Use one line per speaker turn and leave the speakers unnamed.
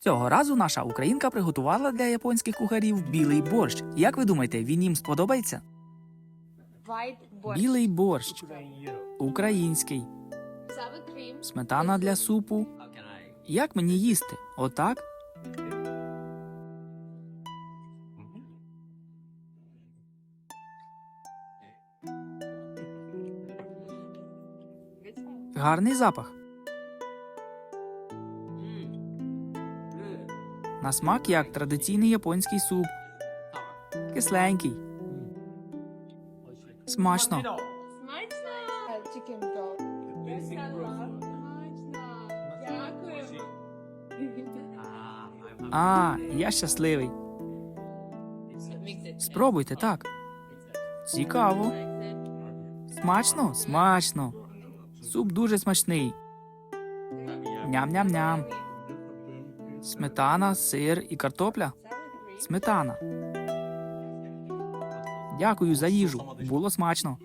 Цього разу наша українка приготувала для японських кухарів білий борщ. Як ви думаєте, він їм сподобається? Білий борщ. Український. Сметана для супу. Як мені їсти? Отак? Гарний запах. На смак як традиційний японський суп. Кисленький. Смачно. А, я щасливий. Спробуйте так. Цікаво. Смачно? Смачно. Суп дуже смачний. Ням-ням-ням. Сметана, сир і картопля. Сметана. Дякую за їжу. Було смачно.